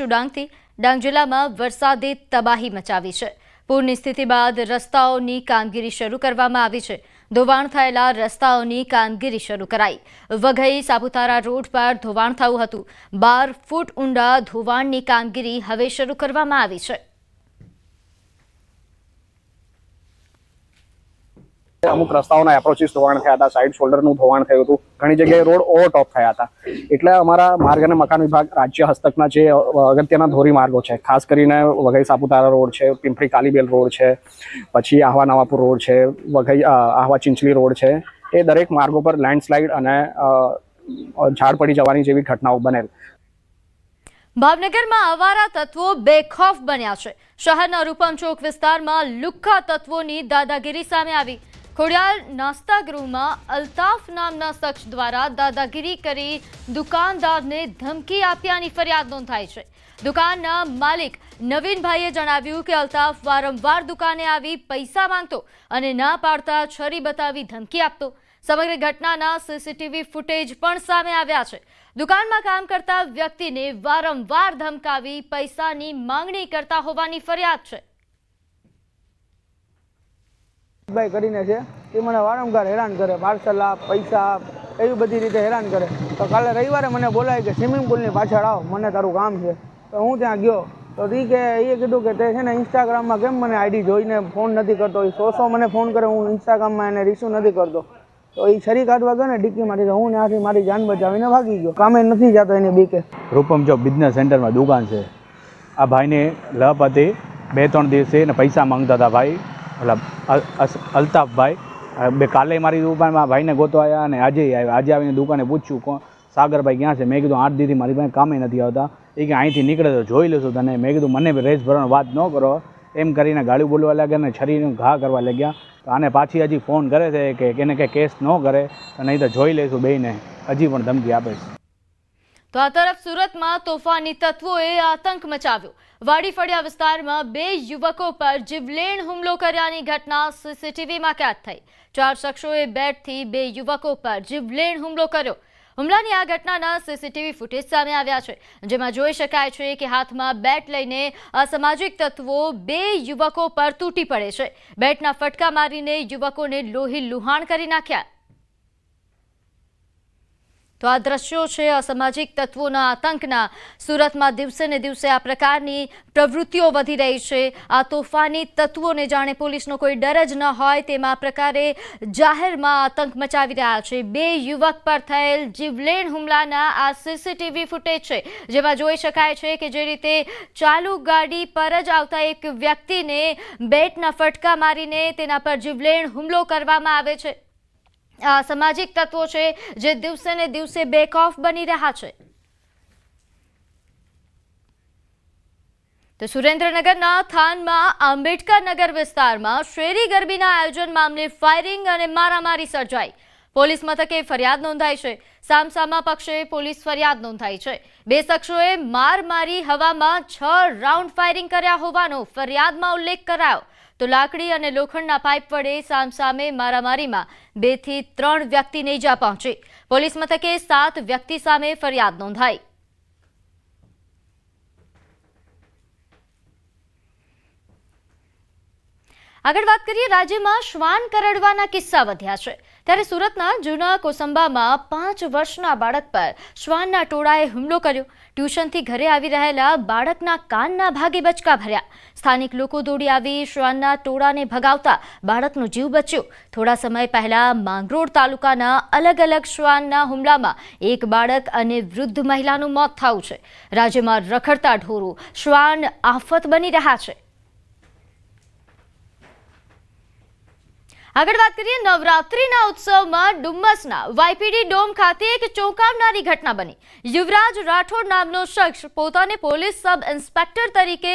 કરીશું ડાંગથી ડાંગ જિલ્લામાં વરસાદે તબાહી મચાવી છે. પૂરની સ્થિતિ બાદ રસ્તાઓની કામગીરી શરૂ કરવામાં આવી છે. ધોવાણ થયેલા રસ્તાઓની કામગીરી શરૂ કરાઈ. વઘઈ સાપુતારા રોડ પર ધોવાણ થયું હતું. બાર ફૂટ ઊંડા ધોવાણની કામગીરી હવે શરૂ કરવામાં આવી છે. અમુક રસ્તાઓના એપ્રોચીસ ધોવાણ થયા હતા સાઈડ શોલ્ડરનું ધોવાણ થયું હતું, ઘણી જગ્યાએ રોડ ઓવરટોપ થયા હતા. એટલે અમારા માર્ગ અને મકાન વિભાગ રાજ્ય હસ્તકના જે અગત્યના ધોરીમાર્ગો છે, ખાસ કરીને વઘઈ સાપુતારા રોડ છે, પિંપરી કાલીબેલ રોડ છે, પછી આહવા નવાપુર રોડ છે, વઘઈ આહવા ચિંચલી રોડ છે, એ દરેક માર્ગો પર લેન્ડસ્લાઇડ અને ઝાડ પડી જવાની જેવી ઘટનાઓ બનેલ. ભાવનગરમાં અવારા તત્વો બેખોફ બન્યા છે. શહેરના રૂપમ ચોક વિસ્તારમાં લુખ્ખા તત્વોની દાદાગીરી સામે આવી. ખોડિયાર નાસ્તા ગૃહમાં અલ્તાફ નામના શખ્સ દ્વારા દાદાગીરી કરી દુકાનદારને ધમકી આપ્યાની ફરિયાદ નોંધાઈ છે. દુકાનના માલિક નવીનભાઈએ જણાવ્યું કે અલ્તાફ વારંવાર દુકાને આવી પૈસા માંગતો અને ના પાડતા છરી બતાવી ધમકી આપતો. સમગ્ર ઘટનાના સીસીટીવી ફૂટેજ પણ સામે આવ્યા છે. દુકાનમાં કામ કરતા વ્યક્તિને વારંવાર ધમકાવી પૈસાની માંગણી કરતા હોવાની ફરિયાદ છે. ભાઈ કરીને છે, એ મને વારંવાર હેરાન કરે પાર્સલ આપ, પૈસા આપ, એવી બધી રીતે હેરાન કરે. તો કાલે રવિવારે મને બોલાય કે સ્વિમિંગ પુલની પાછળ આવ, મને તારું કામ છે. તો હું ત્યાં ગયો. તો ઈ કે એ કીધું કે તે છે ને ઇન્સ્ટાગ્રામમાં કેમ મને આઈડી જોઈને ફોન નથી કરતો? એ સો સો મને ફોન કરે, હું ઇન્સ્ટાગ્રામમાં એને રિસ્યુ નથી કરતો. તો એ છરી કાઢવા ગયો ને ડિક્કીમાંથી તો હું ત્યાંથી મારી જાન બચાવીને ભાગી ગયો. કામે નથી જતો એની બીકે. રૂપમ ચોક બિઝનેસ સેન્ટરમાં દુકાન છે. આ ભાઈને લપ હતી, બે ત્રણ દિવસે ને પૈસા માંગતા હતા ભાઈ. ઓલા અલ્તાફભાઈ બે કાલે મારી દુકાનમાં ભાઈને ગોતો આવ્યા અને આજે આવ્યા આજે આવીને દુકાને પૂછ્યું, કોણ? સાગરભાઈ ક્યાં છે? મેં કીધું, આઠ દીથી મારી પાસે કામે નથી આવતા. એ કે, અહીંથી નીકળે તો જોઈ લેશું તને. મેં કીધું, મને રેસ ભરવાની વાત ન કરો. એમ કરીને ગાળું બોલવા લાગ્યા અને છરીને ઘા કરવા લાગ્યા. તો આને પાછી હજી ફોન કરે છે કે એને કંઈ કેસ ન કરે, તો નહીં તો જોઈ લઈશું બેને હજી પણ ધમકી આપે છે. તો આ તરફ સુરતમાં તોફાની તત્વોએ આતંક મચાવ્યો. વાડી ફળિયા વિસ્તારમાં બે યુવકો પર જીવલેણ હુમલો કર્યાની ઘટના સીસીટીવીમાં કેદ થઈ. ચાર શખ્સોએ બેટથી બે યુવકો પર જીવલેણ હુમલો કર્યો. હુમલાની આ ઘટનાના સીસીટીવી ફૂટેજ સામે આવ્યા છે, જેમાં જોઈ શકાય છે કે હાથમાં બેટ લઈને અસામાજિક તત્વો બે યુવકો પર તૂટી પડે છે. બેટના ફટકા મારીને યુવકોને લોહી લુહાણ કરી નાખ્યા. તો આ દ્રશ્યો છે અસામાજિક તત્વોના આતંકના સુરતમાં દિવસે ને દિવસે આ પ્રકારની પ્રવૃત્તિઓ વધી રહી છે. આ તોફાની તત્વોને જાણે પોલીસનો કોઈ ડર જ ન હોય તેમાં પ્રકારે જાહેરમાં આતંક મચાવી રહ્યા છે. બે યુવક પર થયેલ જીવલેણ હુમલાના આ સીસીટીવી ફૂટેજ છે, જેમાં જોઈ શકાય છે કે જે રીતે ચાલુ ગાડી પર જ આવતા એક વ્યક્તિને બેટના ફટકા મારીને તેના પર જીવલેણ હુમલો કરવામાં આવે છે. સામાજિક તત્વો છે જે દિવસે ને દિવસે બેકઓફ બની રહ્યા છે. તો સુરેન્દ્રનગરના થાનમાં આંબેડકર નગર વિસ્તારમાં શેરી ગરબીના આયોજન મામલે ફાયરિંગ અને મારામારી સર્જાઈ. પોલીસ મથકે ફરિયાદ નોંધાઈ છે. સામસામા પક્ષે પોલીસ ફરિયાદ નોંધાઈ છે. બે શખ્સોએ માર મારી હવામાં છ રાઉન્ડ ફાયરિંગ કર્યા હોવાનો ફરિયાદમાં ઉલ્લેખ કરાયો. તો લાકડી અને લોખંડના પાઇપ વડે સામસામે મારામારીમાં બેથી ત્રણ વ્યક્તિને ઇજા પહોંચી. પોલીસ મથકે સાત વ્યક્તિ સામે ફરિયાદ નોંધાઈ. આગળ વાત કરીએ રાજ્યમાં શ્વાન કરડવાના કિસ્સા વધ્યા છે. ત્યારે સુરતના જૂના કોસંબામાં પાંચ વર્ષના બાળક પર શ્વાનના ટોળાએ હુમલો કર્યો. ટ્યુશનથી ઘરે આવી રહેલા બાળકના કાનના ભાગે બચકા ભર્યા. સ્થાનિક લોકો દોડી આવી શ્વાનના ટોળાને ભગાવતા બાળકનો જીવ બચ્યો. થોડા સમય પહેલા માંગરોળ તાલુકાના અલગ અલગ શ્વાનના હુમલામાં એક બાળક અને વૃદ્ધ મહિલાનું મોત થયું છે. રાજ્યમાં રખડતા ઢોરો શ્વાન આફત બની રહ્યા છે. આગળ વાત કરીએ નવરાત્રીના ઉત્સવમાં ડુમ્મસના વાયપીડી ડોમ ખાતે એક ચોંકાવનારી ઘટના બની. યુવરાજ રાઠોડ નામનો શખ્સ પોતાને પોલીસ સબ ઇન્સ્પેક્ટર તરીકે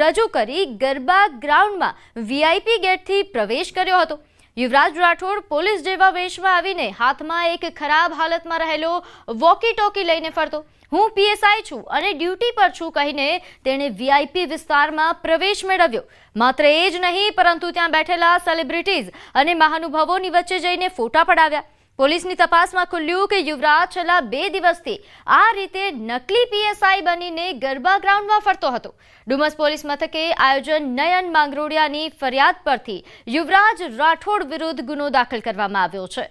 રજૂ કરી ગરબા ગ્રાઉન્ડમાં વીઆઈપી ગેટથી પ્રવેશ કર્યો હતો. યુવરાજ રાઠોડ પોલીસ જેવા વેશમાં આવીને હાથમાં એક ખરાબ હાલતમાં રહેલો વોકી ટોકી લઈને ફરતો. હું પીએસઆઈ છું અને ડ્યુટી પર છું કહીને તેણે વીઆઈપી વિસ્તારમાં પ્રવેશ મેળવ્યો. માત્ર એ જ નહીં, પરંતુ ત્યાં બેઠેલા સેલિબ્રિટીઝ અને મહાનુભાવોની વચ્ચે જઈને ફોટા પડાવ્યા. પોલીસની તપાસમાં ખુલ્યું કે યુવરાજ છેલ્લા બે દિવસથી આ રીતે નકલી પીએસઆઈ બનીને ગરબા ગ્રાઉન્ડમાં ફરતો હતો. ડુમસ પોલીસ મથકે આયોજન નયન માંગરોડિયાની ફરિયાદ પરથી યુવરાજ રાઠોડ વિરુદ્ધ ગુનો દાખલ કરવામાં આવ્યો છે.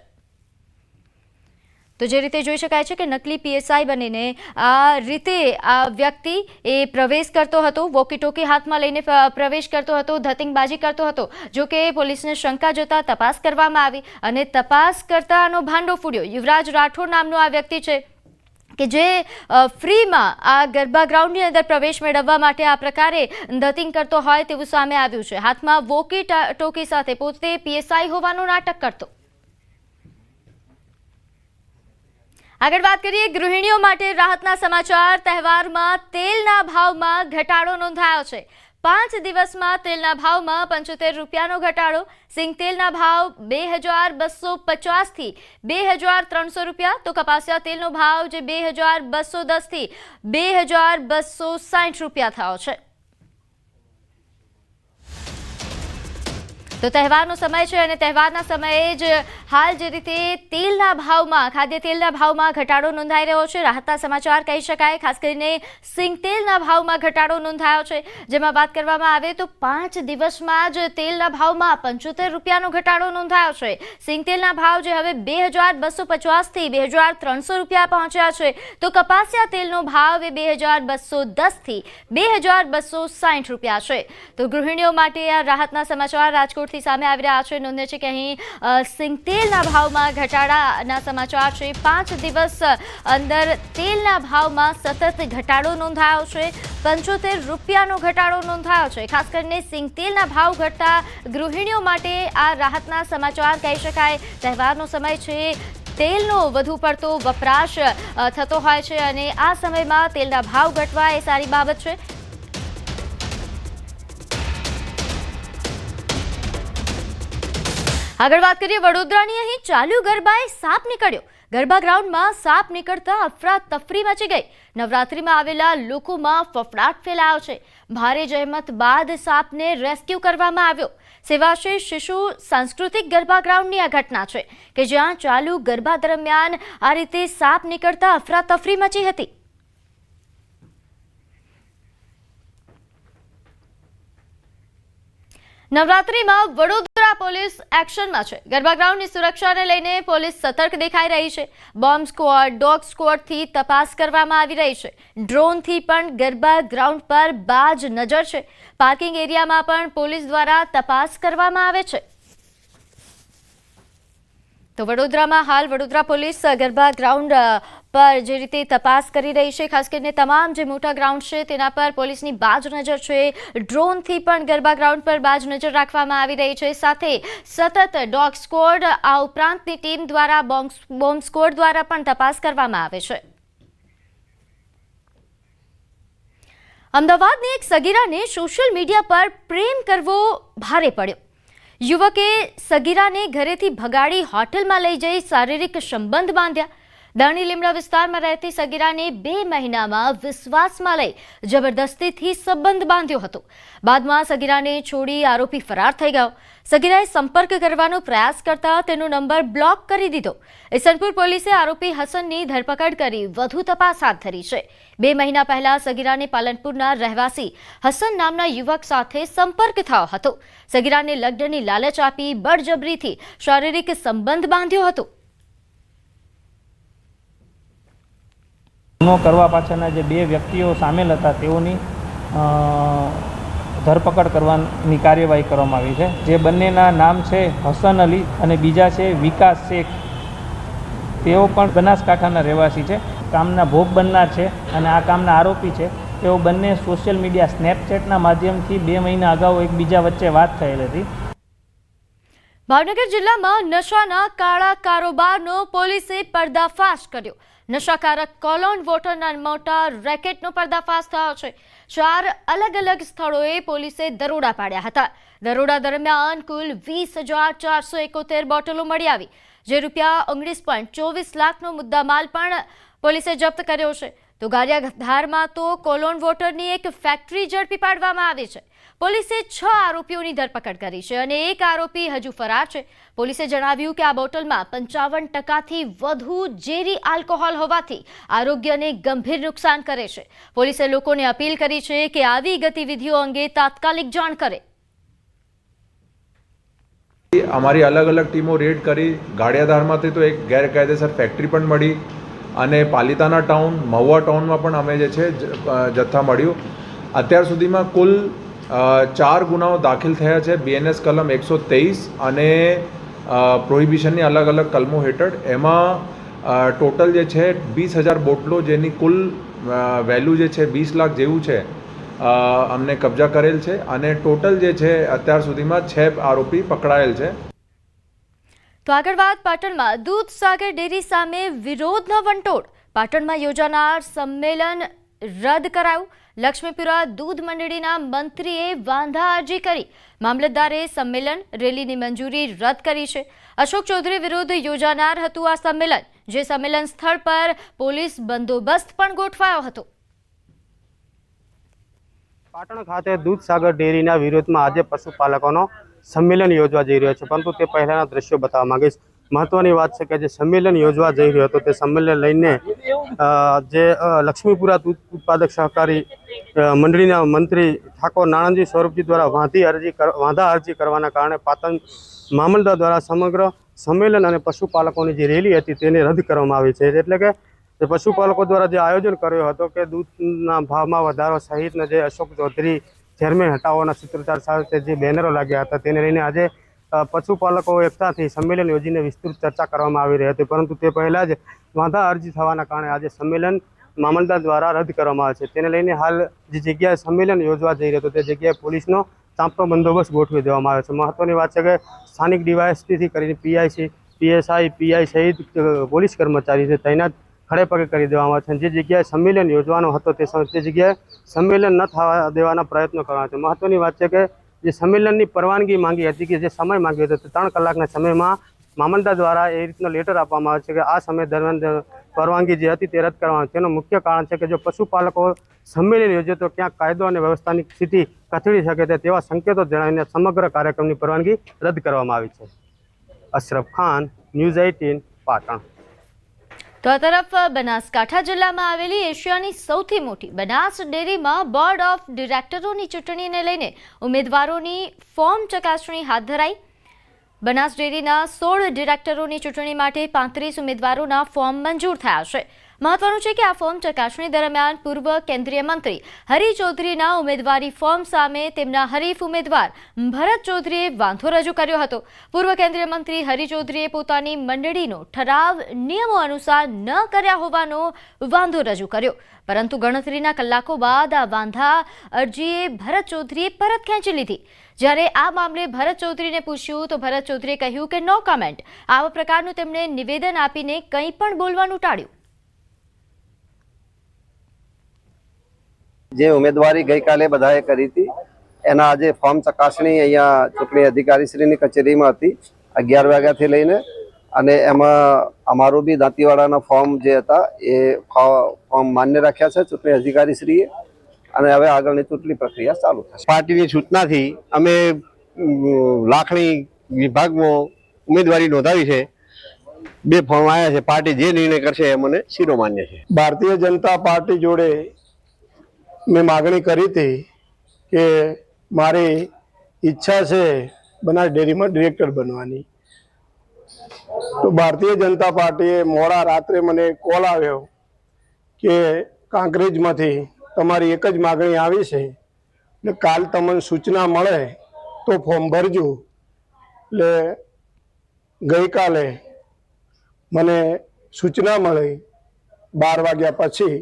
તો જે રીતે જોઈ શકાય છે કે નકલી પીએસઆઈ બનીને આ રીતે આ વ્યક્તિ એ પ્રવેશ કરતો હતો વોકી ટોકી હાથમાં લઈને પ્રવેશ કરતો હતો, ધતિંગબાજી કરતો હતો. જો કે પોલીસને શંકા જતા તપાસ કરવામાં આવી અને તપાસ કરતા આનો ભાંડો ફૂટ્યો. યુવરાજ રાઠોડ નામનો આ વ્યક્તિ છે કે જે ફ્રીમાં આ ગરબા ગ્રાઉન્ડની અંદર પ્રવેશ મેળવવા માટે આ પ્રકારે ધતિંગ કરતો હોય તેવું સામે આવ્યું છે. હાથમાં વોકી ટોકી સાથે પોતે પીએસઆઈ હોવાનું નાટક કરતો. આગળ વાત કરીએ ગૃહિણીઓ માટે રાહતના સમાચાર. તહેવારમાં તેલના ભાવમાં ઘટાડો નોંધાયો છે. પાંચ દિવસમાં તેલના ભાવમાં પંચોતેર રૂપિયાનો ઘટાડો. સિંગ તેલના ભાવ બે હજાર બસો પચાસથી બે હજાર ત્રણસો રૂપિયા. તો કપાસિયા તેલનો ભાવ જે બે હજાર બસો દસથી બે હજાર બસો સાઠ રૂપિયા થયો છે. તો તહેવારનો સમય છે અને તહેવારના સમયે જ હાલ જે રીતે તેલના ભાવમાં, ખાદ્ય તેલના ભાવમાં ઘટાડો નોંધાઈ રહ્યો છે, રાહતના સમાચાર કહી શકાય, ખાસ કરીને સિંગ તેલના ભાવમાં ઘટાડો નોંધાયો છે. જેમાં વાત કરવામાં આવે તો પાંચ દિવસમાં જ તેલના ભાવમાં પંચોતેર રૂપિયાનો ઘટાડો નોંધાયો છે. સિંગ તેલના ભાવ જે હવે બે હજાર બસો પચાસથી બે હજાર ત્રણસો રૂપિયા પહોંચ્યા છે. તો કપાસિયા તેલનો ભાવ એ બે હજાર બસો દસથી બે હજાર બસો સાઠ રૂપિયા છે. તો ગૃહિણીઓ માટે આ રાહતના સમાચાર રાજકોટથી સામે આવી રહ્યા છે. નોંધે છે કે અહીં સિંગ તેલના ભાવમાં ઘટાડાના સમાચાર છે. પાંચ દિવસ અંદર તેલના ભાવમાં સતત ઘટાડો નોંધાયો છે. પંચોતેર રૂપિયાનો ઘટાડો નોંધાયો છે. ખાસ કરીને સિંગ તેલના ભાવ ઘટતા ગૃહિણીઓ માટે આ રાહતના સમાચાર કહી શકાય. તહેવારનો સમય છે. તેલનો વધુ પડતો વપરાશ થતો હોય છે અને આ સમયમાં તેલના ભાવ ઘટવા એ સારી બાબત છે. આગળ વાત કરીએ, વડોદરાની અહીં ચાલુ ગરબાએ સાપ નીકળ્યો. ગરબા ગ્રાઉન્ડમાં સાપ નીકળતા અફરાતફરી મચી ગઈ. નવરાત્રિમાં આવેલા લોકોમાં ફફડાટ ફેલાયો છે. ભારે જહેમત બાદ સાપને રેસ્ક્યુ કરવામાં આવ્યો. સેવાશ્રી શિશુ સાંસ્કૃતિક ગરબા ગ્રાઉન્ડની આ ઘટના છે કે જ્યાં ચાલુ ગરબા દરમિયાન આ રીતે સાપ નીકળતા અફરાતફરી મચી હતી. નવરાત્રિમાં વડોદરા પોલીસ એક્શનમાં છે. ગરબા ગ્રાઉન્ડની સુરક્ષાને લઈને પોલીસ સતર્ક દેખાઈ રહી છે. બોમ્બ સ્ક્વોડ, ડોગ સ્ક્વોડથી તપાસ કરવામાં આવી રહી છે. ડ્રોનથી પણ ગરબા ગ્રાઉન્ડ પર બાજ નજર છે. પાર્કિંગ એરિયામાં પણ પોલીસ દ્વારા તપાસ કરવામાં આવે છે. તો વડોદરામાં હાલ વડોદરા પોલીસ ગરબા ગ્રાઉન્ડ પર જે રીતે તપાસ કરી રહી છે, ખાસ કરીને તમામ જે મોટા ગ્રાઉન્ડ છે, તેના પર પોલીસની બાજ નજર છે. ડ્રોનથી પણ ગરબા ગ્રાઉન્ડ પર બાજ નજર રાખવામાં આવી રહી છે. સાથે સતત ડોગ સ્કોડ આ ઉપરાંતની ટીમ દ્વારા બોમ્બ સ્ક્વોડ દ્વારા પણ તપાસ કરવામાં આવે છે. અમદાવાદની એક સગીરાને સોશિયલ મીડિયા પર પ્રેમ કરવો ભારે પડ્યો. યુવકે સગીરાને ઘરેથી ભગાડી હોટલમાં લઈ જઈ શારીરિક સંબંધ બાંધ્યા. દાણી લીમડા વિસ્તારમાં રહેતી સગીરાને બે મહિનામાં વિશ્વાસમાં લઈ જબરદસ્તીથી સંબંધ બાંધ્યો હતો. બાદમાં સગીરાને છોડી આરોપી ફરાર થઈ ગયો. સગીરાએ સંપર્ક કરવાનો પ્રયાસ કરતા તેનો નંબર બ્લોક કરી દીધો. ઇસનપુર પોલીસે આરોપી હસનની ધરપકડ કરી વધુ તપાસ હાથ ધરી છે. બે મહિના પહેલા સગીરાને પાલનપુરના રહેવાસી હસન નામના યુવક સાથે સંપર્ક થયો હતો. સગીરાને લગ્નની લાલચ આપી બળજબરીથી શારીરિક સંબંધ બાંધ્યો હતો. ગુનો કરવા પાછળના જે બે વ્યક્તિઓ સામેલ હતા, તેઓની ધરપકડ કરવાની કાર્યવાહી કરવામાં આવી છે. જે બંનેના નામ છે હસન અલી અને બીજા છે વિકાસ શેખ. તેઓ પણ બનાસકાંઠાના રહેવાસી છે. કામના ભોગ બનનાર છે અને આ કામના આરોપી છે. તેઓ બંને સોશિયલ મીડિયા, સ્નેપચેટના માધ્યમથી બે મહિના અગાઉ એકબીજા વચ્ચે વાત થયેલ હતી. ભાવનગર જિલ્લામાં નશાના કાળા કારોબારનો પોલીસે પર્દાફાશ કર્યો. નશાકારક કોલોન વોટરના મોટા રેકેટનો પર્દાફાશ થયો છે. ચાર અલગ અલગ સ્થળોએ પોલીસે દરોડા પાડ્યા હતા. દરોડા દરમિયાન કુલ વીસ હજાર ચારસો એકોતેર બોટલો મળી આવી, જે રૂપિયા ઓગણીસ પોઈન્ટ ચોવીસ લાખનો મુદ્દામાલ પણ પોલીસે જપ્ત કર્યો છે. તો ગારિયાધારમાં તો કોલોન વોટરની એક ફેક્ટરી ઝડપી પાડવામાં આવી છે. પોલીસે છ આરોપીઓની ધરપકડ કરી છે અને એક આરોપી હજુ ફરાર છે. પોલીસે જણાવ્યું કે આ બોટલમાં પંચાવન ટકાથી વધુ ઝેરી આલ્કોહોલ હોવાથી આરોગ્યને ગંભીર નુકસાન કરે છે. પોલીસે લોકોને અપીલ કરી છે કે આવી ગતિવિધિઓ અંગે તાત્કાલિક જાણ કરે. અમારી અલગ અલગ ટીમો રેડ કરી ગાડિયાધારમાંથી તો એક ગેરકાયદેસર ફેક્ટરી પણ મળી અને પાલિતાના ટાઉન મહુવા ટાઉનમાં પણ અમે જે છે જથ્થા મળ્યું. અત્યાર સુધીમાં કુલ ચાર ગુનાઓ દાખલ થયા છે. બીએનએસ કલમ એકસો તેવીસ અને પ્રોહિબિશનની અલગ અલગ કલમો હેઠળ. એમાં ટોટલ જે છે વીસ હજાર બોટલો જેની કુલ વેલ્યુ જે છે વીસ લાખ જેવું છે અમને કબજા કરેલ છે અને ટોટલ જે છે અત્યાર સુધીમાં છ આરોપી પકડાયેલ છે. તો આગળ વાત પાટણમાં. દૂધ સાગર ડેરી સામે વિરોધનો વંટોળ. પાટણમાં યોજાનાર સંમેલન રદ કરાયું. લક્ષ્મીપુરા દૂધ મંડળીના મંત્રીએ વાંધા અરજી કરી મામલતદારે સંમેલન, રેલીની મંજૂરી રદ કરી છે. અશોક ચૌધરી વિરુદ્ધ યોજાનાર હતું આ સંમેલન, જે સંમેલન સ્થળ પર પોલીસ બંદોબસ્ત પણ ગોઠવાયો હતો. પાટણ ખાતે દૂધસાગર ડેરીના વિરોધમાં આજે પશુપાલકોનો સંમેલન યોજવા જઈ રહ્યો છે, પરંતુ તે પહેલાના દ્રશ્યો બતાવવા માંગીશ. મહત્વની વાત છે કે જે સંમેલન યોજવા જઈ રહ્યો હતો તે સંમેલન લઈને જે લક્ષ્મીપુરા ઉત્પાદક સહકારી મંડળીના મંત્રી ઠાકોર નાણાંજી સ્વરૂપજી દ્વારા વાંધી અરજી વાંધા અરજી કરવાના કારણે પાટણ મામલદાર દ્વારા સમગ્ર સંમેલન અને પશુપાલકોની જે રેલી હતી તેને રદ કરવામાં આવી છે. એટલે કે જે પશુપાલકો દ્વારા જે આયોજન કર્યો હતો કે દૂધના ભાવમાં વધારો સહિતના જે અશોક ચૌધરી, ચેરમેન હટાવવાના સૂત્રધાર સાથે જે બેનરો લાગ્યા હતા તેને લઈને આજે પશુપાલકો એકતાથી સંમેલન યોજીને વિસ્તૃત ચર્ચા કરવામાં આવી રહી હતી. પરંતુ તે પહેલાં જ વાંધા અરજી થવાના કારણે આજે સંમેલન મામલતદાર દ્વારા રદ કરવામાં આવે છે. તેને લઈને હાલ જે જગ્યાએ સંમેલન યોજવા જઈ રહ્યો હતો, તે જગ્યાએ પોલીસનો ચાંપતો બંદોબસ્ત ગોઠવી દેવામાં આવ્યો છે. મહત્વની વાત છે કે સ્થાનિક ડીવાયએસપીથી કરીને પીઆઈસી, પીએસઆઈ, પીઆઈ સહિત પોલીસ કર્મચારી છે તૈનાત ખડે પગે કરી દેવામાં આવે છે. જે જગ્યાએ સંમેલન યોજવાનો હતો તે જગ્યાએ સંમેલન ન થવા દેવાના પ્રયત્નો કરવાના છે. મહત્વની વાત છે કે જે સંમેલનની પરવાનગી માંગી હતી કે જે સમય માંગ્યો હતો તે ત્રણ કલાકના સમયમાં મામલતા દ્વારા એ રીતનો લેટર આપવામાં આવે છે કે આ સમય દરમિયાન પરવાનગી જે હતી તે રદ કરવામાં તેનું મુખ્ય કારણ છે કે જો પશુપાલકો સંમેલન યોજે તો ક્યાંક કાયદો અને વ્યવસ્થાની સ્થિતિ કથળી શકે છે તેવા સંકેતો જણાવીને સમગ્ર કાર્યક્રમની પરવાનગી રદ કરવામાં આવી છે. Ashraf Khan, news eighteen, Patan. તો આ તરફ બનાસકાંઠા જિલ્લામાં આવેલી એશિયાની સૌથી મોટી બનાસ ડેરીમાં બોર્ડ ઓફ ડિરેક્ટરોની ચૂંટણીને લઈને ઉમેદવારોની ફોર્મ ચકાસણી હાથ ધરાઈ. બનાસ ડેરીના સોળ ડિરેક્ટરોની ચૂંટણી માટે પાંત્રીસ ઉમેદવારોના ફોર્મ મંજૂર થયા છે. મહત્વનું છે કે આ ફોર્મ ચકાસણી દરમિયાન પૂર્વ કેન્દ્રીય મંત્રી હરી ચૌધરીના ઉમેદવારી ફોર્મ સામે તેમના હરીફ ઉમેદવાર ભરત ચૌધરીએ વાંધો રજૂ કર્યો હતો. પૂર્વ કેન્દ્રીય મંત્રી હરી ચૌધરીએ પોતાની મંડળીનો ઠરાવ નિયમો અનુસાર ન કર્યા હોવાનો વાંધો રજૂ કર્યો. પરંતુ ગણતરીના કલાકો બાદ આ વાંધા અરજીએ ભરત ચૌધરીએ પરત ખેંચી લીધી. જ્યારે આ મામલે ભરત ચૌધરીને પૂછ્યું તો ભરત ચૌધરીએ કહ્યું કે નો કમેન્ટ. આવા પ્રકારનું તેમણે નિવેદન આપીને કંઈ પણ બોલવાનું ટાળ્યું. જે ઉમેદવારી ગઈકાલે બધાએ કરી હતી એના આજે ફોર્મ ચકાસણી અહીંયા ચૂંટણી અધિકારીશ્રીની કચેરીમાં હતી અગિયાર વાગ્યાથી લઈને. અને એમાં અમારું બી દાંતીવાડાના ફોર્મ જે હતા એ ફો- ફોર્મ માન્ય રાખ્યા છે ચૂંટણી અધિકારીશ્રીએ. અને હવે આગળની ચૂંટણી પ્રક્રિયા ચાલુ થશે. પાર્ટીની સૂચનાથી અમે લાખણી વિભાગમાં ઉમેદવારી નોંધાવી છે. બે ફોર્મ આવ્યા છે. પાર્ટી જે નિર્ણય કરશે એ મને શિરોમાન્ય છે. ભારતીય જનતા પાર્ટી જોડે મેં માગણી કરી હતી કે મારી ઈચ્છા છે બનાસ ડેરીમાં ડિરેક્ટર બનવાની. તો ભારતીય જનતા પાર્ટીએ મોડા રાત્રે મને કોલ આવ્યો કે કાંકરેજમાંથી તમારી એક જ માગણી આવી છે એટલે કાલ તમને સૂચના મળે તો ફોર્મ ભરજો. એટલે ગઈકાલે મને સૂચના મળી બાર વાગ્યા પછી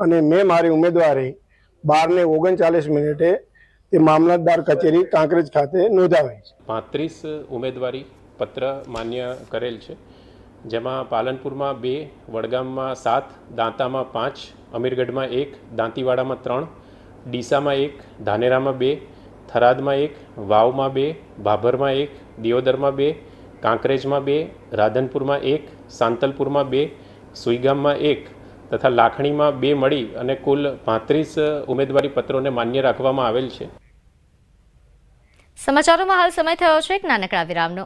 અને મેં મારી ઉમેદવારી બારને ઓગણચાલીસ મિનિટે તે મામલતદાર કચેરી કાંકરેજ ખાતે નોંધાવી છે. પાંત્રીસ ઉમેદવારી પત્ર માન્ય કરેલ છે, જેમાં પાલનપુરમાં બે, વડગામમાં સાત, દાંતામાં પાંચ, અમીરગઢમાં એક, દાંતીવાડામાં ત્રણ, ડીસામાં એક, ધાનેરામાં બે, થરાદમાં એક, વાવમાં બે, ભાભરમાં એક, દિયોદરમાં બે, કાંકરેજમાં બે, રાધનપુરમાં એક, સાંતલપુરમાં બે, સુઈગામમાં એક તથા લાખણીમાં બે મળી અને કુલ પાંત્રીસ ઉમેદવારી પત્રોને માન્ય રાખવામાં આવેલ છે. સમાચારોમાં હાલ સમય થયો છે એક નાનકડા વિરામનો.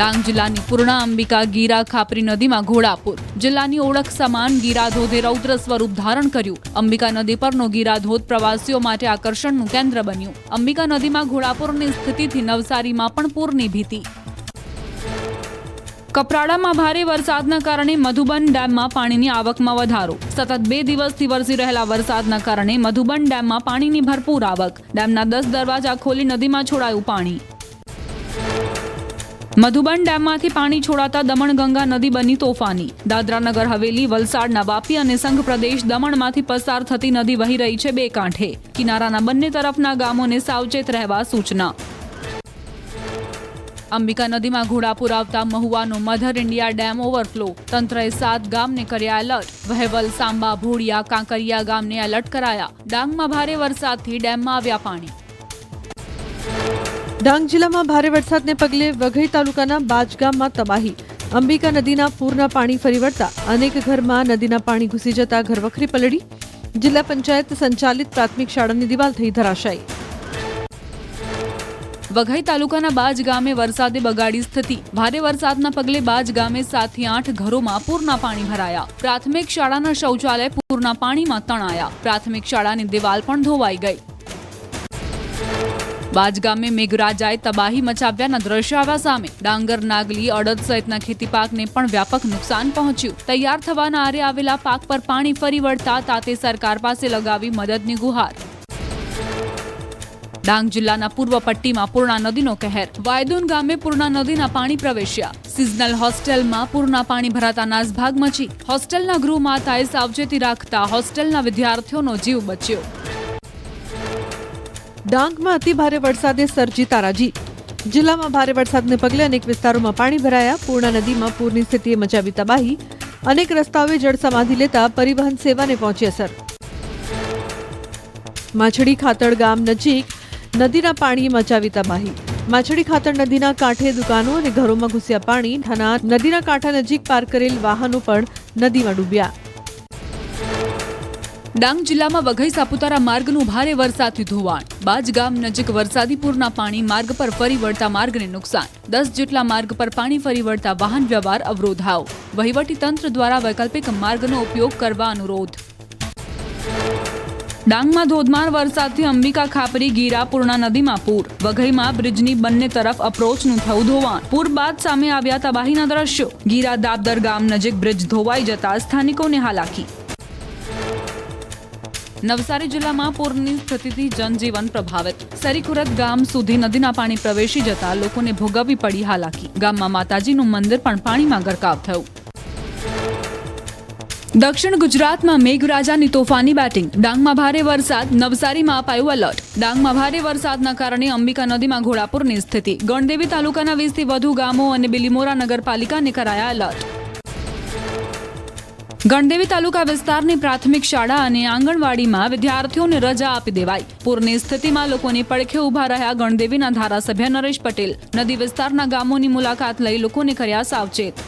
ડાંગ જિલ્લાની પૂર્ણા અંબિકા ગીરા ખાપરી નદીમાં ઘોડાપુર. જિલ્લાની ઓળખ સમાન ગીરા ધોધે રૌદ્ર સ્વરૂપ ધારણ કર્યું. અંબિકા નદી પરનો ગીરા ધોધ પ્રવાસીઓ માટે આકર્ષણનું કેન્દ્ર બન્યું. અંબિકા નદીમાં ઘોડાપુરની સ્થિતિથી નવસારીમાં પણ પૂરની ભીતિ. કપરાડામાં ભારે વરસાદના કારણે મધુબન ડેમમાં પાણીની આવકમાં વધારો. સતત બે દિવસથી વરસી રહેલા વરસાદના કારણે મધુબન ડેમમાં પાણીની ભરપૂર આવક. ડેમના દસ દરવાજા ખોલી નદીમાં છોડાયું પાણી. મધુબન ડેમમાંથી પાણી છોડાતા દમણગંગા નદી બની તોફાની. દાદરાનગર, હવેલી વલસાડના વાપી અને સંઘ પ્રદેશ દમણમાંથી પસાર થતી નદી વહી રહી છે બે કાંઠે. કિનારાના બંને તરફના ગામોને સાવચેત રહેવા સૂચના. અંબિકા નદીમાં ઘોડાપુર આવતા મહુવાનો મધર ઇન્ડિયા ડેમ ઓવરફ્લો. તંત્રએ સાત ગામને કર્યા એલર્ટ. વહેવલ, સાંબા, ભોળિયા, કાંકરિયા ગામને એલર્ટ કરાયા. ડાંગમાં ભારે વરસાદથી ડેમમાં આવ્યા પાણી. ડાંગ જિલ્લામાં ભારે વરસાદને પગલે વઘઈ તાલુકાના બાજ ગામમાં તબાહી. અંબિકા નદીના પૂરના પાણી ફરી વળતા અનેક ઘરમાં નદીના પાણી ઘૂસી જતા ઘરવખરી પલળી. જિલ્લા પંચાયત સંચાલિત પ્રાથમિક શાળાની દિવાલ થઈ ધરાશાયી. વઘઈ તાલુકાના બાજ ગામે વરસાદે બગાડી સ્થિતિ. ભારે વરસાદના પગલે બાજ ગામે સાતથી આઠ ઘરોમાં પૂરના પાણી ભરાયા. પ્રાથમિક શાળાના શૌચાલય પૂરના પાણીમાં તણાયા. પ્રાથમિક શાળાની દિવાલ પણ ધોવાઈ ગઈ. બાજ ગામે મેઘરાજાએ તબાહી મચાવ્યાના દ્રશ્યો આવ્યા સામે. ડાંગર, નાગલી, અડદ સહિતના ખેતી પાકને પણ વ્યાપક નુકસાન પહોંચ્યું. તૈયાર થવાના આરે આવેલા પાક પર પાણી ફરી વળતા તાતે સરકાર પાસે લગાવી મદદની ગુહાર. ડાંગ જિલ્લાના પૂર્વ પટ્ટીમાં પૂર્ણા નદીનો કહેર. વાયદુન ગામે પૂર્ણા નદીના પાણી પ્રવેશ્યા. સિઝનલ હોસ્ટેલમાં પૂરના પાણી ભરાતા નાસભાગ મચી. હોસ્ટેલના ગૃહમાતાએ સાવચેતી રાખતા હોસ્ટેલના વિદ્યાર્થીઓનો જીવ બચ્યો. ડાંગમાં અતિભારે વરસાદે સર્જી તારાજી. જિલ્લામાં ભારે વરસાદને પગલે અનેક વિસ્તારોમાં પાણી ભરાયા. પૂર્ણા નદીમાં પૂરની સ્થિતિએ મચાવી તબાહી. અનેક રસ્તાઓએ જળસમાધિ લેતા પરિવહન સેવાને પહોંચી અસર. માછડી ખાતળ ગામ નજીક નદીના પાણીએ મચાવી તબાહી. માછડી ખાતર નદીના કાંઠે દુકાનો અને ઘરોમાં ઘૂસ્યા પાણી. નદીના કાંઠા નજીક પાર્ક કરેલ વાહનો પણ નદીમાં ડૂબ્યા. ડાંગ જિલ્લામાં વઘઈ સાપુતારા માર્ગનું ભારે વરસાદથી ધોવાણ. બાજ ગામ નજીક વરસાદી પૂરના પાણી માર્ગ પર ફરી વળતા માર્ગને નુકસાન. દસ જેટલા માર્ગ પર પાણી ફરી વળતા વાહન વ્યવહાર અવરોધાવ. વહીવટી તંત્ર દ્વારા વૈકલ્પિક માર્ગનો ઉપયોગ કરવા અનુરોધ. ડાંગમાં ધોધમાર વરસાદથી અંબિકા ખાપરી ગીરા પૂર્ણા નદીમાં પૂર. વઘઈમાં બ્રિજની બંને તરફ અપ્રોચનું થયું ધોવાણ. પૂર બાદ સામે આવ્યા તબાહીના દ્રશ્યો. ગીરા દાબદર ગામ નજીક બ્રિજ ધોવાઈ જતા સ્થાનિકોને હાલાકી. નવસારી જિલ્લામાં પૂરની સ્થિતિથી જનજીવન પ્રભાવિત. સરીકુરત ગામ સુધી નદીના પાણી પ્રવેશી જતા લોકોને ભોગવવી પડી હાલાકી. ગામમાં માતાજીનું મંદિર પણ પાણીમાં ગરકાવ થયું. દક્ષિણ ગુજરાતમાં મેઘરાજાની તોફાની બેટિંગ. ડાંગમાં ભારે વરસાદ, નવસારીમાં અપાયું એલર્ટ ડાંગમાં ભારે વરસાદના કારણે અંબિકા નદીમાં ઘોડાપુરની સ્થિતિ. ગણદેવી તાલુકાના વીસથી વધુ ગામો અને બિલીમોરા નગરપાલિકાને કરાયા એલર્ટ ગણદેવી તાલુકા વિસ્તારની પ્રાથમિક શાળા અને આંગણવાડીમાં વિદ્યાર્થીઓને રજા આપી દેવાઈ. પૂરની સ્થિતિમાં લોકોની પડખે ઊભા રહ્યા ગણદેવીના ધારાસભ્ય નરેશ પટેલ. નદી વિસ્તારના ગામોની મુલાકાત લઈ લોકોને કર્યા સાવચેત.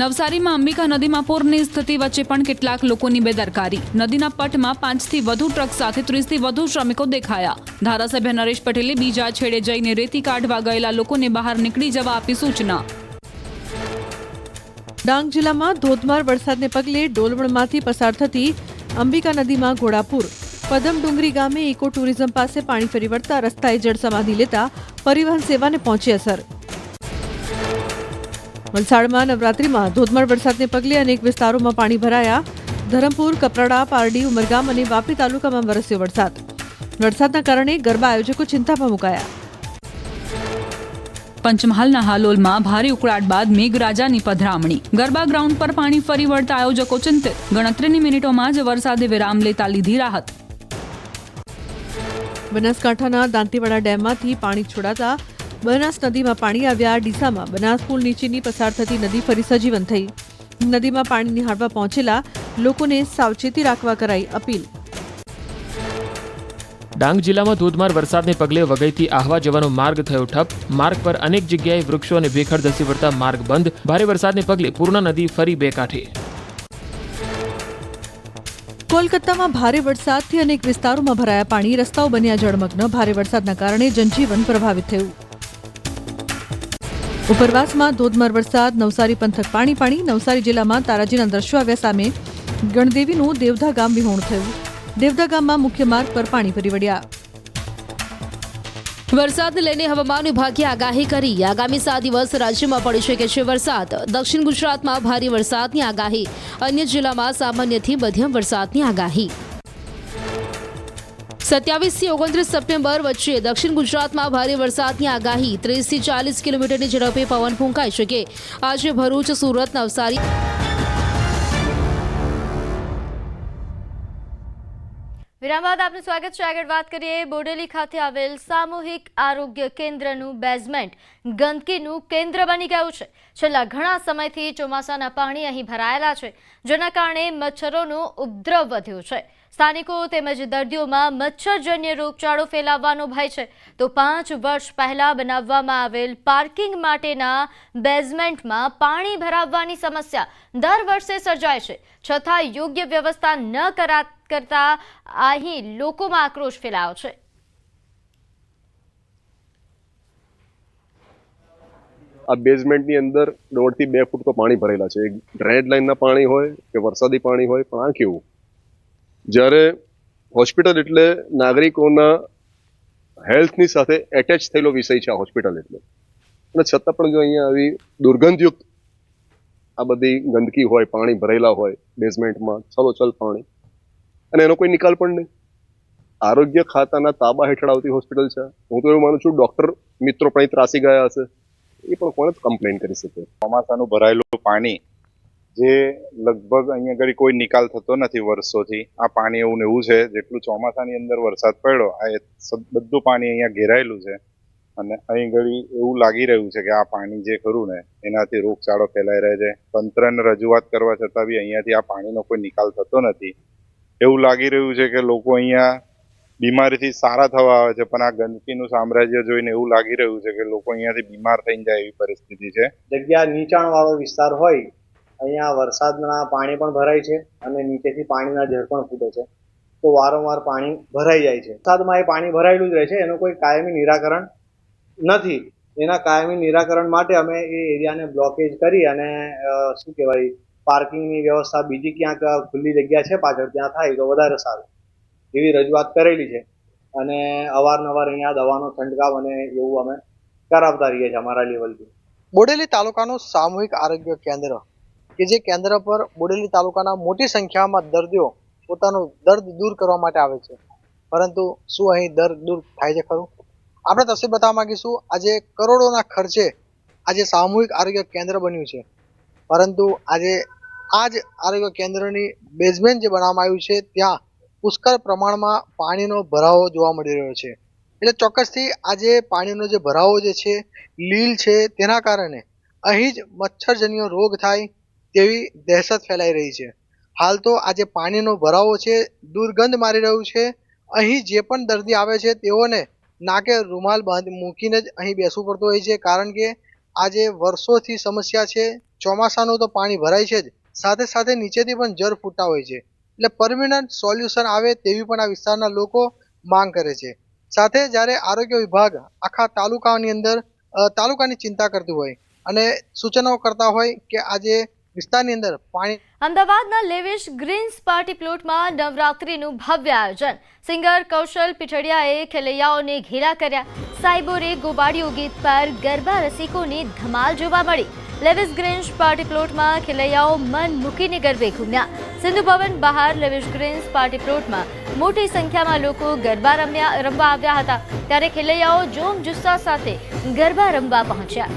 નવસારીમાં અંબિકા નદીમાં પૂરની સ્થિતિ વચ્ચે પણ કેટલાક લોકોની બેદરકારી. નદીના પટમાં પાંચથી વધુ ટ્રક સાથે ત્રીસથી વધુ શ્રમિકો દેખાયા. ધારાસભ્ય નરેશ પટેલે બીજા છેડે જઈને રેતી કાઢવા ગયેલા લોકોને બહાર નીકળી જવા આપી સૂચના. ડાંગ જિલ્લામાં ધોધમાર વરસાદને પગલે ડોલવણમાંથી પસાર થતી અંબિકા નદીમાં ઘોડાપુર. પદમ ડુંગરી ગામે ઇકો ટુરિઝમ પાસે પાણી ફરી વળતા રસ્તાએ જળસમાધિ લેતા પરિવહન સેવાને પહોંચી અસર. વલસાડમાં નવરાત્રીમાં ધોધમાર વરસાદને પગલે અનેક વિસ્તારોમાં પાણી ભરાયા. ધરમપુર, કપરાડા, પારડી, ઉમરગામ અને વાપી તાલુકામાં વરસ્યો વરસાદ. વરસાદના કારણે ગરબા આયોજકો ચિંતામાં મુકાયા. પંચમહાલના હાલોલમાં ભારે ઉકળાટ બાદ મેઘરાજાની પધરામણી. ગરબા ગ્રાઉન્ડ પર પાણી ફરી વળતા આયોજકો ચિંતિત. ગણતરીની મિનિટોમાં જ વરસાદે વિરામ લેતા લીધી રાહત. બનાસકાંઠાના દાંતીવાડા ડેમમાંથી પાણી છોડાતા બનાસ નદીમાં પાણી આવ્યા ડીસામાં. બનાસ પુલ નીચેની પસાર થતી નદી ફરી સજીવન થઈ. નદીમાં પાણી નિહાળવા પહોંચેલા લોકોને સાવચેતી રાખવા કરાઈ અપીલ. ડાંગ જિલ્લામાં ધોધમાર વરસાદને પગલે વઘઈથી આહવા જવાનો માર્ગ થયો ઠપ. માર્ગ પર અનેક જગ્યાએ વૃક્ષો અને ભેખડ ધસી વળતા માર્ગ બંધ. ભારે વરસાદને પગલે પૂર્ણા નદી ફરી બે કાંઠે. કોલકાતામાં ભારે વરસાદથી અનેક વિસ્તારોમાં ભરાયા પાણી. રસ્તાઓ બન્યા જળમગ્ન. ભારે વરસાદના કારણે જનજીવન પ્રભાવિત થયું. ઉપરવાસમાં ધોધમાર વરસાદ. નવસારી પંથક પાણી પાણી. નવસારી જિલ્લામાં તારાજીના દ્રશ્યો આવ્યા સામે ગણદેવીનું દેવધા ગામ વિહોણ થયું. દેવધા ગામમાં મુખ્ય માર્ગ પર પાણી ફરી વળ્યા. વરસાદને લઈને હવામાન વિભાગે આગાહી કરી. આગામી સાત દિવસ રાજ્યમાં પડી શકે છે વરસાદ. દક્ષિણ ગુજરાતમાં ભારે વરસાદની આગાહી. અન્ય જિલ્લામાં સામાન્યથી મધ્યમ વરસાદની આગાહી. સત્યાવીસથી ઓગણત્રીસ સપ્ટેમ્બર વચ્ચે દક્ષિણ ગુજરાતમાં ભારે વરસાદની આગાહી. ત્રીસથી ચાલીસ કિલોમીટરની ઝડપે પવન ફૂંકાઈ શકે. આજે ભરૂચ, સુરત, નવસારી વિરામ બાદ આપનું સ્વાગત છે. આગળ વાત કરીએ બોડેલી ખાતે આવેલ સામૂહિક આરોગ્ય કેન્દ્રનું બેઝમેન્ટ ગંદકીનું કેન્દ્ર બની ગયું છે. છેલ્લા ઘણા સમયથી ચોમાસાના પાણી અહીં ભરાયેલા છે, જેના કારણે મચ્છરોનો ઉપદ્રવ વધ્યો છે. સ્થાનિકો તેમજ દર્દીઓમાં મચ્છરજન્ય રોગચાળો ફેલાવવાનો ભય છે. તો પાંચ વર્ષ પહેલા બનાવવામાં આવેલ પાર્કિંગ માટેના બેઝમેન્ટમાં પાણી ભરાવવાની સમસ્યા દર વર્ષે સર્જાય છે. છતાં યોગ્ય વ્યવસ્થા ન કરા કરતા અહીં લોકોમાં આક્રોશ ફેલાયો છે. આ બેઝમેન્ટની અંદર દોઢથી બે ફૂટ તો પાણી ભરેલા છે. રેડ લાઇનના પાણી હોય કે વરસાદી પાણી હોય, પણ આ કેવું? જ્યારે હોસ્પિટલ એટલે નાગરિકોના હેલ્થની સાથે એટેચ થયેલો વિષય છે આ હોસ્પિટલ એટલે. અને છતાં પણ જો અહીંયા આવી દુર્ગંધયુક્ત આ બધી ગંદકી હોય, પાણી ભરેલા હોય બેઝમેન્ટમાં છલોછલ પાણી અને એનો કોઈ નિકાલ પણ નહીં. આરોગ્ય ખાતાના તાબા હેઠળ આવતી હોસ્પિટલ છે. હું તો એવું માનું છું, ડોક્ટર મિત્રો પણ ત્રાસી ગયા હશે. એ પણ કોણ જ કમ્પ્લેન કરી શકે? ચોમાસાનું ભરાયેલું પાણી જે લગભગ અહીંયા આગળ કોઈ નિકાલ થતો નથી વર્ષોથી, આ પાણી એવું ને એવું છે, જેટલું ચોમાસાની અંદર વરસાદ પડ્યો, આ બધું પાણી અહીંયા ઘેરાયેલું છે. અને અહીં ઘડી એવું લાગી રહ્યું છે કે આ પાણી જે ખરું ને, એનાથી રોગચાળો ફેલાઈ રહે છે. તંત્રને રજૂઆત કરવા છતાં બી અહીંયાથી આ પાણીનો કોઈ નિકાલ થતો નથી. એવું લાગી રહ્યું છે કે લોકો અહીંયા બીમારીથી સારા થવા આવે છે, પણ આ ગંદકીનું સામ્રાજ્ય જોઈને એવું લાગી રહ્યું છે કે લોકો અહીંયાથી બીમાર થઈ જાય એવી પરિસ્થિતિ છે. જગ્યા નીચાણવાળો વિસ્તાર હોય, અહીંયા વરસાદના પાણી પણ ભરાય છે અને નીચેથી પાણીના ઝર પણ ફૂટે છે. તો વારંવાર પાણી ભરાઈ જાય છે. વરસાદમાં એ પાણી ભરાયેલું જ રહે છે, એનું કોઈ કાયમી નિરાકરણ નથી. એના કાયમી નિરાકરણ માટે અમે એ એરિયાને બ્લોકેજ કરી અને શું કહેવાય પાર્કિંગની વ્યવસ્થા બીજી ક્યાંક ખુલ્લી જગ્યા છે, પાછળ ત્યાં થાય તો વધારે સારું. એવી રજૂઆત કરેલી છે. અને અવારનવાર અહીંયા દવાનો છંટકાવ અને એવું અમે કરાવતા રહીએ છીએ અમારા લેવલથી. બોડેલી તાલુકાનું સામૂહિક આરોગ્ય કેન્દ્ર કે જે કેન્દ્ર પર બોડેલી તાલુકાના મોટી સંખ્યામાં દર્દીઓ પોતાનું દર્દ દૂર કરવા માટે આવે છે. પરંતુ શું અહીં દર્દ દૂર થાય છે ખરું? આપણે તસવીર બતાવવા માંગીશું, આજે કરોડોના ખર્ચે આજે સામૂહિક આરોગ્ય કેન્દ્ર બન્યું છે. પરંતુ આજે આ જ આરોગ્ય કેન્દ્રની બેઝમેન્ટ જે બનાવવામાં આવ્યું છે, ત્યાં પુષ્કળ પ્રમાણમાં પાણીનો ભરાવો જોવા મળી રહ્યો છે. એટલે ચોક્કસથી આજે પાણીનો જે ભરાવો જે છે, લીલ છે, તેના કારણે અહીં જ મચ્છરજન્ય રોગ થાય તેવી દહેશત ફેલાઈ રહી છે. હાલ તો આજે પાણીનો ભરાવો છે, દુર્ગંધ મારી રહ્યું છે. અહીં જે પણ દર્દી આવે છે, તેઓને નાકે રૂમાલ બાંધી મૂકીને જ અહીં બેસવું પડતું હોય છે, કારણ કે આજે વર્ષોથી સમસ્યા છે. ચોમાસાનું તો પાણી ભરાય છે જ. સાથે સાથે નીચેથી પણ જર ફૂટતા હોય છે. એટલે પરમિનન્ટ સોલ્યુશન આવે તેવી પણ આ વિસ્તારના લોકો માંગ કરે છે. સાથે જ્યારે આરોગ્ય વિભાગ આખા તાલુકાની અંદર તાલુકાની ચિંતા કરતું હોય અને સૂચનો કરતા હોય કે આજે વિસ્તારની અંદર પાણી અમદાવાદના લેવિશ ગ્રીન્સ પાર્ટી પ્લોટમાં નવરાત્રીનું ભવ્ય આયોજન. સિંગર કૌશલ પીઠડિયાએ ખેલૈયાઓને ઘેરા કર્યા. સાઈબોરે ગોબાડીઓ ગીત પર ગરબા રસિકોની ધમાલ જોવા મળી. લેવિસ ગ્રીન્સ પાર્ટી પ્લોટમાં ખેલૈયાઓ મન મૂકીને ગરબે ઘૂમ્યા. સિંધુ ભવન બહાર લેવિશ ગ્રીન્સ પાર્ટી પ્લોટમાં મોટી સંખ્યામાં લોકો ગરબા રમ્યા, રમવા આવ્યા હતા. ત્યારે ખેલૈયાઓ જોમ જુસ્સા સાથે ગરબા રમવા પહોંચ્યા.